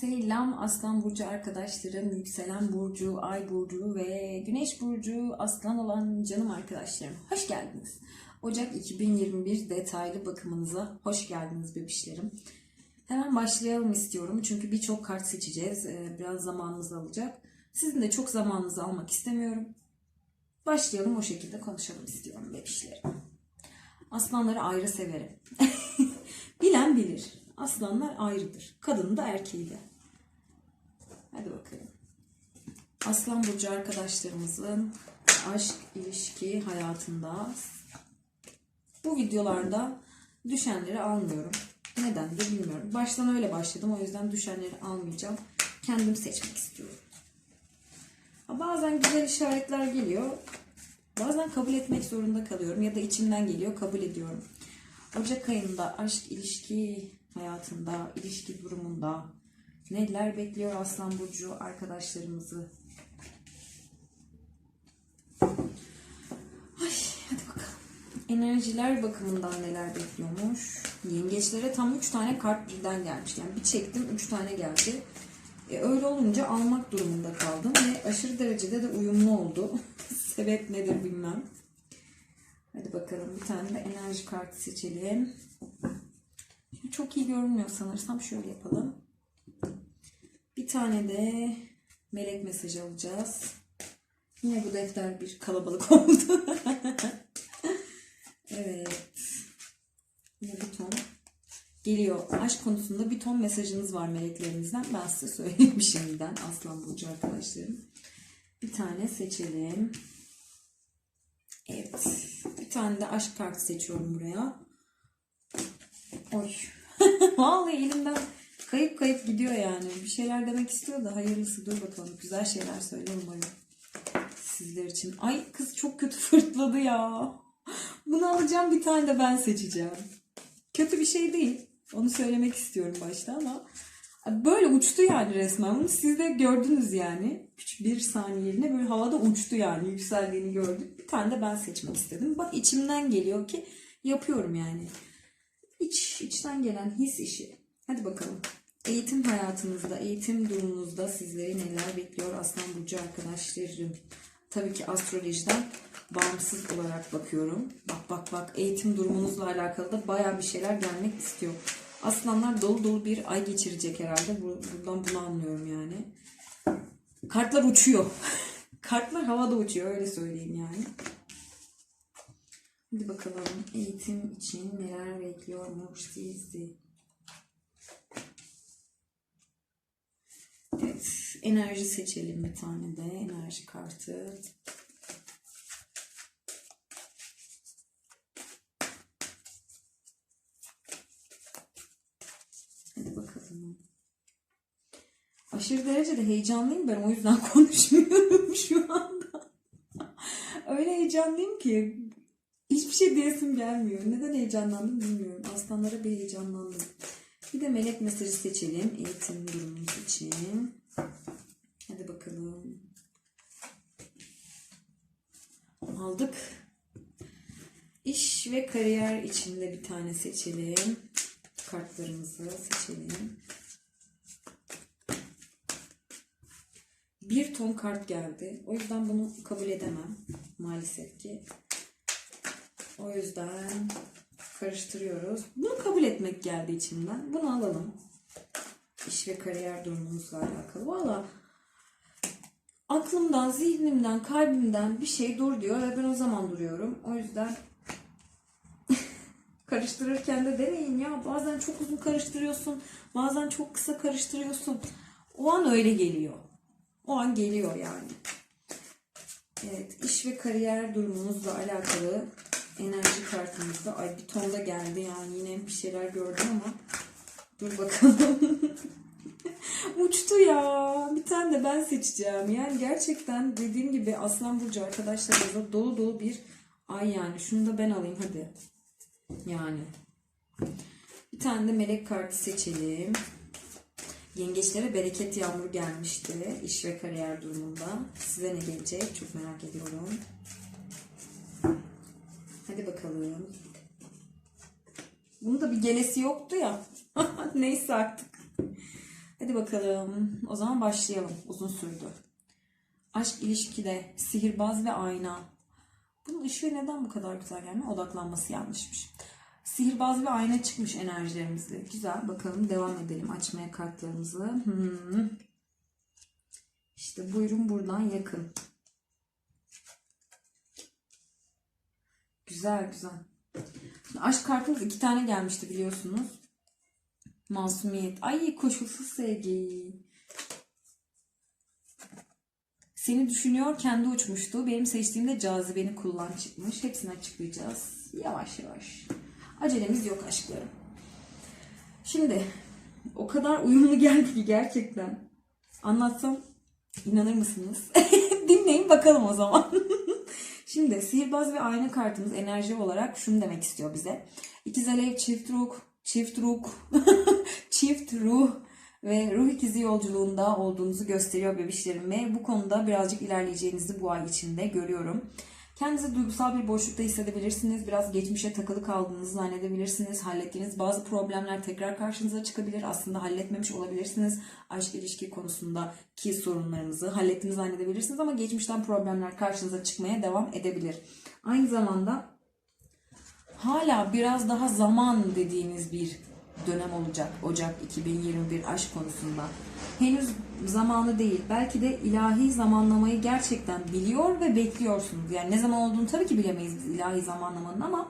Selam Aslan Burcu arkadaşlarım, yükselen Burcu, Ay Burcu ve Güneş Burcu Aslan olan canım arkadaşlarım. Hoş geldiniz. Ocak 2021 detaylı bakımınıza hoş geldiniz bebişlerim. Hemen başlayalım istiyorum çünkü birçok kart seçeceğiz. Ee, Biraz zamanımız alacak. Sizin de çok zamanınızı almak istemiyorum. Başlayalım o şekilde konuşalım istiyorum bebişlerim. Aslanları ayrı severim. Bilen bilir. Aslanlar ayrıdır. Kadın da erkeği de. Hadi bakalım. Aslan burcu arkadaşlarımızın aşk, ilişki hayatında bu videolarda düşenleri almıyorum. Neden de bilmiyorum. Baştan öyle başladım. O yüzden düşenleri almayacağım. Kendim seçmek istiyorum. Bazen güzel işaretler geliyor. Bazen kabul etmek zorunda kalıyorum. Ya da içimden geliyor kabul ediyorum. Ocak ayında aşk, ilişki hayatında, ilişki durumunda neler bekliyor Aslan Burcu arkadaşlarımızı? Ay hadi bakalım. Enerjiler bakımından neler bekliyormuş? Yengeçlere tam 3 tane kart birden gelmiş. Yani bir çektim 3 tane geldi. E, öyle olunca almak durumunda kaldım ve aşırı derecede de uyumlu oldu. Sebep nedir bilmem. Hadi bakalım bir tane de enerji kartı seçelim. Şimdi çok iyi görünmüyor sanırsam şöyle yapalım. Bir tane de melek mesajı alacağız. Yine bu defter bir kalabalık oldu. evet. Yine bir ton geliyor. Aşk konusunda bir ton mesajınız var meleklerinizden. Ben size söyleyeyim şimdiden Aslan Burcu arkadaşlarım. Bir tane seçelim. Evet. Bir tane de aşk kartı seçiyorum buraya. Oy. Vallahi elimden kayıp kayıp gidiyor yani. Bir şeyler demek istiyor da hayırlısı dur bakalım. Güzel şeyler söyle umarım. Sizler için. Ay kız çok kötü fırtladı ya. Bunu alacağım bir tane de ben seçeceğim. Kötü bir şey değil. Onu söylemek istiyorum başta ama böyle uçtu yani resmen. Bunu siz de gördünüz yani. Küçük bir saniyeliğine böyle havada uçtu yani. Yükseldiğini gördük. Bir tane de ben seçmek istedim. Bak içimden geliyor ki yapıyorum yani. İç, içten gelen his işi. Hadi bakalım. Eğitim hayatınızda, eğitim durumunuzda sizleri neler bekliyor Aslan Burcu arkadaşlarım? Tabii ki astrolojiden bağımsız olarak bakıyorum. Bak bak bak eğitim durumunuzla alakalı da baya bir şeyler gelmek istiyor. Aslanlar dolu dolu bir ay geçirecek herhalde. Bu- Buradan bunu anlıyorum yani. Kartlar uçuyor. Kartlar havada uçuyor öyle söyleyeyim yani. Hadi bakalım eğitim için neler bekliyormuş sizi. Evet, enerji seçelim bir tane de enerji kartı. Hadi bakalım. Aşırı derecede heyecanlıyım ben o yüzden konuşmuyorum şu anda. Öyle heyecanlıyım ki hiçbir şey diyesim gelmiyor. Neden heyecanlandım bilmiyorum. Aslanlara bir heyecanlandım. Bir de melek mesajı seçelim eğitim durumumuz için. Hadi bakalım. Aldık. İş ve kariyer içinde bir tane seçelim. Kartlarımızı seçelim. Bir ton kart geldi. O yüzden bunu kabul edemem. Maalesef ki. O yüzden karıştırıyoruz. Bunu kabul etmek geldi içimden. Bunu alalım. İş ve kariyer durumunuzla alakalı. Valla aklımdan, zihnimden, kalbimden bir şey dur diyor ve ben o zaman duruyorum. O yüzden karıştırırken de demeyin ya. Bazen çok uzun karıştırıyorsun. Bazen çok kısa karıştırıyorsun. O an öyle geliyor. O an geliyor yani. Evet, iş ve kariyer durumunuzla alakalı enerji kartımızda. Ay bir ton da geldi yani yine bir şeyler gördüm ama dur bakalım. Uçtu ya. Bir tane de ben seçeceğim. Yani gerçekten dediğim gibi Aslan Burcu arkadaşlarımıza dolu dolu bir ay yani. Şunu da ben alayım hadi. Yani. Bir tane de melek kartı seçelim. Yengeçlere bereket yağmuru gelmişti iş ve kariyer durumunda. Size ne gelecek çok merak ediyorum. Hadi bakalım. Bunun da bir gelesi yoktu ya. Neyse artık. Hadi bakalım. O zaman başlayalım. Uzun sürdü. Aşk ilişkide, sihirbaz ve ayna. Bunun ışığı neden bu kadar güzel gelmiyor? Odaklanması yanlışmış. Sihirbaz ve ayna çıkmış enerjilerimizle. Güzel. Bakalım devam edelim açmaya kartlarımızı. Hmm. İşte buyurun buradan yakın. Güzel güzel. Şimdi aşk kartımız iki tane gelmişti biliyorsunuz. Masumiyet. Ay koşulsuz sevgi. Seni düşünüyor kendi uçmuştu. Benim seçtiğimde cazibeni kullan çıkmış. Hepsini açıklayacağız. Yavaş yavaş. Acelemiz yok aşklarım. Şimdi o kadar uyumlu geldi ki gerçekten. Anlatsam inanır mısınız? Dinleyin bakalım o zaman. Şimdi sihirbaz ve ayna kartımız enerji olarak şunu demek istiyor bize. İkiz alev çift ruh, çift ruh, çift ruh ve ruh ikizi yolculuğunda olduğunuzu gösteriyor bebişlerim ve bu konuda birazcık ilerleyeceğinizi bu ay içinde görüyorum. Kendinizi duygusal bir boşlukta hissedebilirsiniz. Biraz geçmişe takılı kaldığınızı zannedebilirsiniz. Hallettiğiniz bazı problemler tekrar karşınıza çıkabilir. Aslında halletmemiş olabilirsiniz. Aşk ilişki konusundaki sorunlarınızı hallettiğinizi zannedebilirsiniz ama geçmişten problemler karşınıza çıkmaya devam edebilir. Aynı zamanda hala biraz daha zaman dediğiniz bir dönem olacak Ocak 2021 aşk konusunda. Henüz zamanı değil. Belki de ilahi zamanlamayı gerçekten biliyor ve bekliyorsunuz. Yani ne zaman olduğunu tabii ki bilemeyiz biz ilahi zamanlamanın ama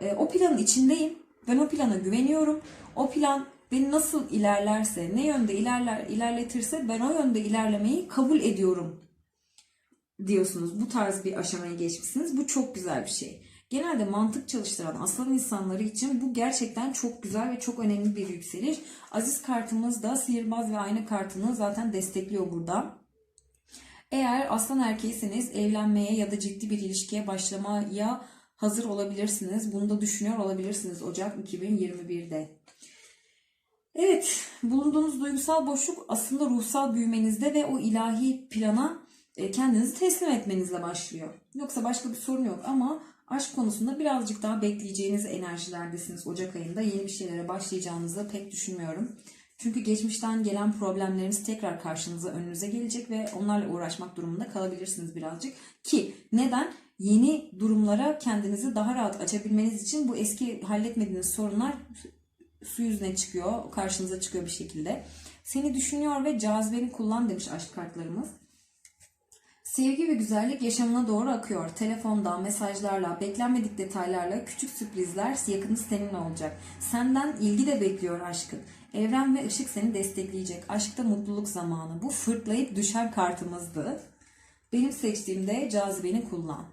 e, o planın içindeyim. Ben o plana güveniyorum. O plan beni nasıl ilerlerse, ne yönde ilerler ilerletirse ben o yönde ilerlemeyi kabul ediyorum diyorsunuz. Bu tarz bir aşamaya geçmişsiniz. Bu çok güzel bir şey. Genelde mantık çalıştıran aslan insanları için bu gerçekten çok güzel ve çok önemli bir yükseliş. Aziz kartımız da sihirbaz ve ayna kartını zaten destekliyor burada. Eğer aslan erkeğisiniz evlenmeye ya da ciddi bir ilişkiye başlamaya hazır olabilirsiniz. Bunu da düşünüyor olabilirsiniz Ocak 2021'de. Evet, bulunduğunuz duygusal boşluk aslında ruhsal büyümenizde ve o ilahi plana e, kendinizi teslim etmenizle başlıyor. Yoksa başka bir sorun yok ama aşk konusunda birazcık daha bekleyeceğiniz enerjilerdesiniz Ocak ayında. Yeni bir şeylere başlayacağınızı pek düşünmüyorum. Çünkü geçmişten gelen problemleriniz tekrar karşınıza önünüze gelecek ve onlarla uğraşmak durumunda kalabilirsiniz birazcık. Ki neden? Yeni durumlara kendinizi daha rahat açabilmeniz için bu eski halletmediğiniz sorunlar su yüzüne çıkıyor, karşınıza çıkıyor bir şekilde. Seni düşünüyor ve cazibeni kullan demiş aşk kartlarımız. Sevgi ve güzellik yaşamına doğru akıyor. Telefonda, mesajlarla, beklenmedik detaylarla küçük sürprizler yakını seninle olacak. Senden ilgi de bekliyor aşkın. Evren ve ışık seni destekleyecek. Aşkta mutluluk zamanı. Bu fırtlayıp düşen kartımızdı. Benim seçtiğimde cazibeni kullan.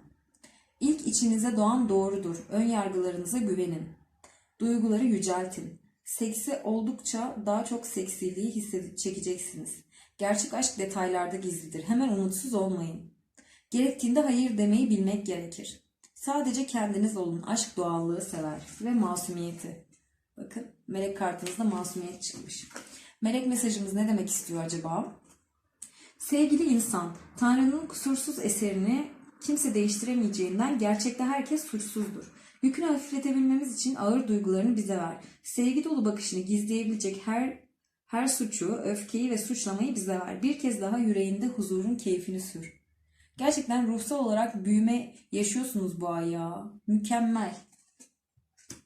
İlk içinize doğan doğrudur. Ön yargılarınıza güvenin. Duyguları yüceltin. Seksi oldukça daha çok seksiliği hissedip çekeceksiniz. Gerçek aşk detaylarda gizlidir. Hemen umutsuz olmayın. Gerektiğinde hayır demeyi bilmek gerekir. Sadece kendiniz olun. Aşk doğallığı sever ve masumiyeti. Bakın melek kartınızda masumiyet çıkmış. Melek mesajımız ne demek istiyor acaba? Sevgili insan, Tanrı'nın kusursuz eserini kimse değiştiremeyeceğinden gerçekte herkes suçsuzdur. Yükünü hafifletebilmemiz için ağır duygularını bize ver. Sevgi dolu bakışını gizleyebilecek her her suçu, öfkeyi ve suçlamayı bize ver. Bir kez daha yüreğinde huzurun keyfini sür. Gerçekten ruhsal olarak büyüme yaşıyorsunuz bu ay ya. Mükemmel.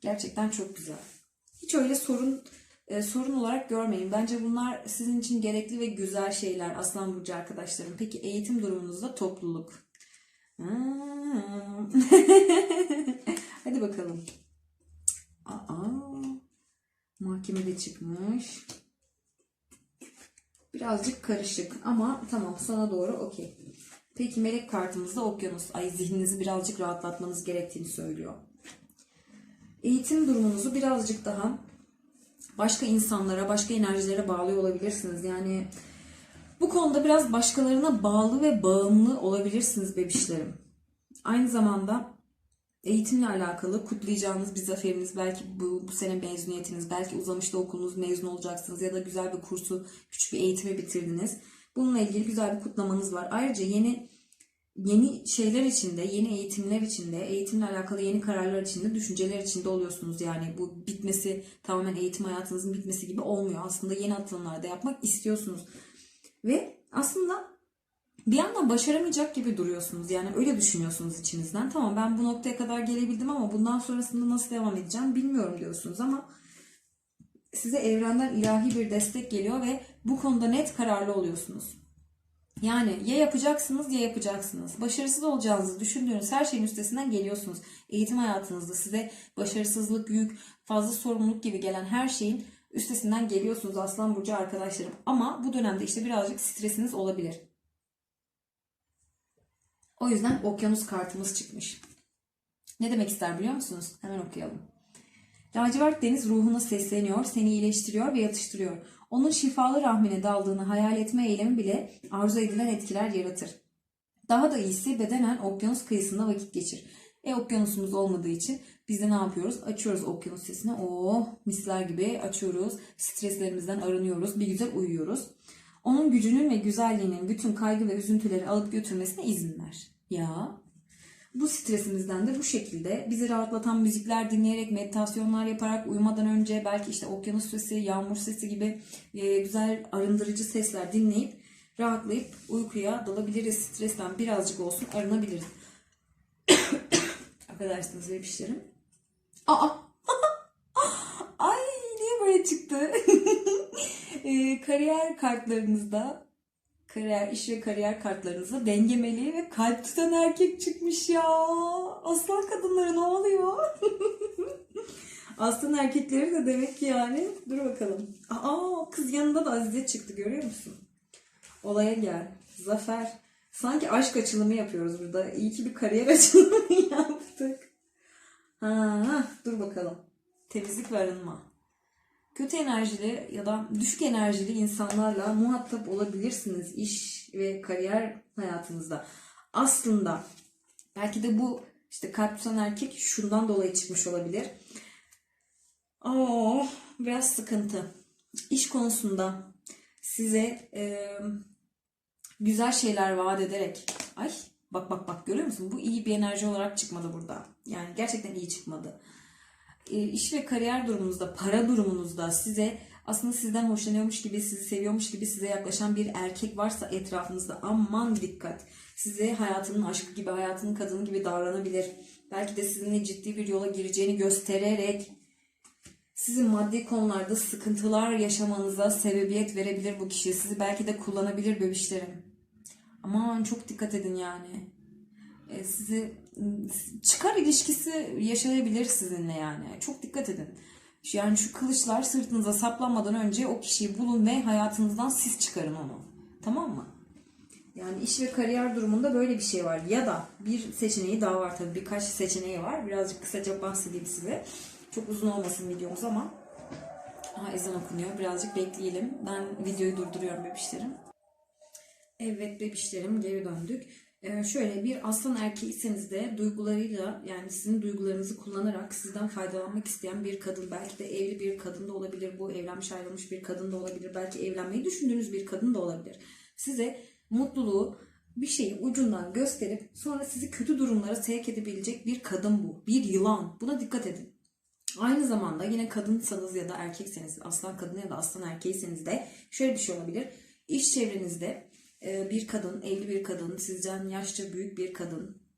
Gerçekten çok güzel. Hiç öyle sorun e, sorun olarak görmeyin. Bence bunlar sizin için gerekli ve güzel şeyler Aslan Burcu arkadaşlarım. Peki eğitim durumunuzda topluluk. Hmm. Hadi bakalım. Aa, mahkemede çıkmış. Birazcık karışık ama tamam sana doğru okey. Peki melek kartımızda okyanus. Ay zihninizi birazcık rahatlatmanız gerektiğini söylüyor. Eğitim durumunuzu birazcık daha başka insanlara, başka enerjilere bağlıyor olabilirsiniz. Yani bu konuda biraz başkalarına bağlı ve bağımlı olabilirsiniz bebişlerim. Aynı zamanda eğitimle alakalı kutlayacağınız bir zaferiniz, belki bu, bu sene mezuniyetiniz, belki uzamışta okulunuz mezun olacaksınız ya da güzel bir kursu, küçük bir eğitimi bitirdiniz. Bununla ilgili güzel bir kutlamanız var. Ayrıca yeni yeni şeyler içinde, yeni eğitimler içinde, eğitimle alakalı yeni kararlar içinde, düşünceler içinde oluyorsunuz. Yani bu bitmesi, tamamen eğitim hayatınızın bitmesi gibi olmuyor. Aslında yeni atılımlar da yapmak istiyorsunuz. Ve aslında bir yandan başaramayacak gibi duruyorsunuz. Yani öyle düşünüyorsunuz içinizden. Tamam ben bu noktaya kadar gelebildim ama bundan sonrasında nasıl devam edeceğim bilmiyorum diyorsunuz ama size evrenden ilahi bir destek geliyor ve bu konuda net kararlı oluyorsunuz. Yani ya yapacaksınız ya yapacaksınız. Başarısız olacağınızı düşündüğünüz her şeyin üstesinden geliyorsunuz. Eğitim hayatınızda size başarısızlık, yük, fazla sorumluluk gibi gelen her şeyin üstesinden geliyorsunuz Aslan Burcu arkadaşlarım. Ama bu dönemde işte birazcık stresiniz olabilir. O yüzden okyanus kartımız çıkmış. Ne demek ister biliyor musunuz? Hemen okuyalım. Lacivert deniz ruhuna sesleniyor, seni iyileştiriyor ve yatıştırıyor. Onun şifalı rahmine daldığını hayal etme eylemi bile arzu edilen etkiler yaratır. Daha da iyisi bedenen okyanus kıyısında vakit geçir. E okyanusumuz olmadığı için biz de ne yapıyoruz? Açıyoruz okyanus sesini. Oo misler gibi açıyoruz. Streslerimizden arınıyoruz. Bir güzel uyuyoruz. Onun gücünün ve güzelliğinin bütün kaygı ve üzüntüleri alıp götürmesine izin ver. Ya bu stresimizden de bu şekilde bizi rahatlatan müzikler dinleyerek, meditasyonlar yaparak, uyumadan önce belki işte okyanus sesi, yağmur sesi gibi e, güzel arındırıcı sesler dinleyip rahatlayıp uykuya dalabiliriz. Stresten birazcık olsun arınabiliriz. Affedersiniz bebişlerim. Aa! Ay niye böyle çıktı? e, kariyer kartlarınızda kariyer, iş ve kariyer kartlarınızda denge meleği ve kalp tutan erkek çıkmış ya. Aslan kadınlara ne oluyor? Aslan erkekleri de demek ki yani. Dur bakalım. Aa kız yanında da Azize çıktı görüyor musun? Olaya gel. Zafer. Sanki aşk açılımı yapıyoruz burada. İyi ki bir kariyer açılımı yaptık. Ha, dur bakalım. Temizlik ve arınma kötü enerjili ya da düşük enerjili insanlarla muhatap olabilirsiniz iş ve kariyer hayatınızda. Aslında belki de bu işte kalp tutan erkek şundan dolayı çıkmış olabilir. Oo, biraz sıkıntı. İş konusunda size e, güzel şeyler vaat ederek ay bak bak bak görüyor musun? Bu iyi bir enerji olarak çıkmadı burada. Yani gerçekten iyi çıkmadı iş ve kariyer durumunuzda, para durumunuzda size aslında sizden hoşlanıyormuş gibi, sizi seviyormuş gibi size yaklaşan bir erkek varsa etrafınızda aman dikkat. Size hayatının aşkı gibi, hayatının kadını gibi davranabilir. Belki de sizinle ciddi bir yola gireceğini göstererek sizin maddi konularda sıkıntılar yaşamanıza sebebiyet verebilir bu kişi. Sizi belki de kullanabilir bebişlerim. Aman çok dikkat edin yani. E, sizi çıkar ilişkisi yaşayabilir sizinle yani. Çok dikkat edin. Yani şu kılıçlar sırtınıza saplanmadan önce o kişiyi bulun ve hayatınızdan siz çıkarın onu. Tamam mı? Yani iş ve kariyer durumunda böyle bir şey var. Ya da bir seçeneği daha var tabii. Birkaç seçeneği var. Birazcık kısaca bahsedeyim size. Çok uzun olmasın videomuz ama. Aha ezan okunuyor. Birazcık bekleyelim. Ben videoyu durduruyorum bebişlerim. Evet bebişlerim geri döndük. Ee, şöyle bir aslan erkeğiyseniz de duygularıyla yani sizin duygularınızı kullanarak sizden faydalanmak isteyen bir kadın belki de evli bir kadın da olabilir bu evlenmiş ayrılmış bir kadın da olabilir belki evlenmeyi düşündüğünüz bir kadın da olabilir. Size mutluluğu bir şeyi ucundan gösterip sonra sizi kötü durumlara sevk edebilecek bir kadın bu bir yılan. Buna dikkat edin. Aynı zamanda yine kadınsanız ya da erkekseniz aslan kadın ya da aslan erkeğiyseniz de şöyle bir şey olabilir. İş çevrenizde bir kadın, evli bir kadın, sizden yaşça büyük bir kadın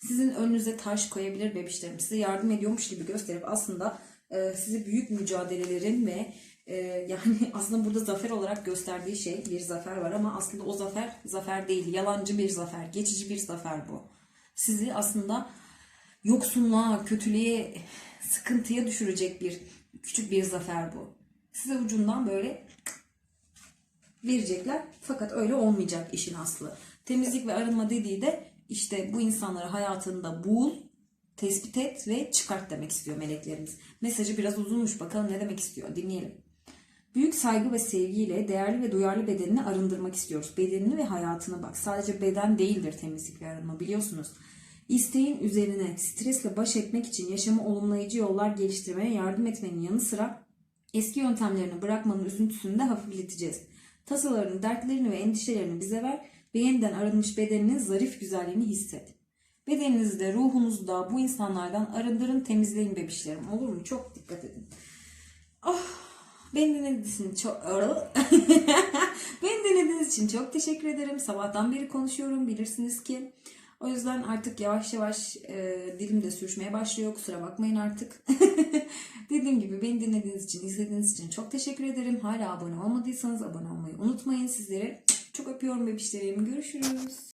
sizin önünüze taş koyabilir bebişlerim. Size yardım ediyormuş gibi gösterip aslında e, sizi büyük mücadelelerin ve e, yani aslında burada zafer olarak gösterdiği şey bir zafer var ama aslında o zafer zafer değil. Yalancı bir zafer, geçici bir zafer bu. Sizi aslında yoksunluğa, kötülüğe, sıkıntıya düşürecek bir küçük bir zafer bu. Size ucundan böyle verecekler. Fakat öyle olmayacak işin aslı. Temizlik ve arınma dediği de işte bu insanları hayatında bul, tespit et ve çıkart demek istiyor meleklerimiz. Mesajı biraz uzunmuş bakalım ne demek istiyor dinleyelim. Büyük saygı ve sevgiyle değerli ve duyarlı bedenini arındırmak istiyoruz. Bedenini ve hayatına bak. Sadece beden değildir temizlik ve arınma biliyorsunuz. İsteğin üzerine stresle baş etmek için yaşamı olumlayıcı yollar geliştirmeye yardım etmenin yanı sıra eski yöntemlerini bırakmanın üzüntüsünü de hafifleteceğiz. Tasalarını, dertlerini ve endişelerini bize ver. ve yeniden arınmış bedeninin zarif güzelliğini hissedin. Bedeninizde, ruhunuzda bu insanlardan arındırın, temizleyin bebişlerim. Olur mu? Çok dikkat edin. Oh, beni dinlediğiniz için çok... beni dinlediğiniz için çok teşekkür ederim. Sabahtan beri konuşuyorum bilirsiniz ki. O yüzden artık yavaş yavaş e, dilim de sürüşmeye başlıyor. Kusura bakmayın artık. Dediğim gibi beni dinlediğiniz için, izlediğiniz için çok teşekkür ederim. Hala abone olmadıysanız abone olmayı unutmayın. Sizleri çok öpüyorum bebişlerim. Görüşürüz.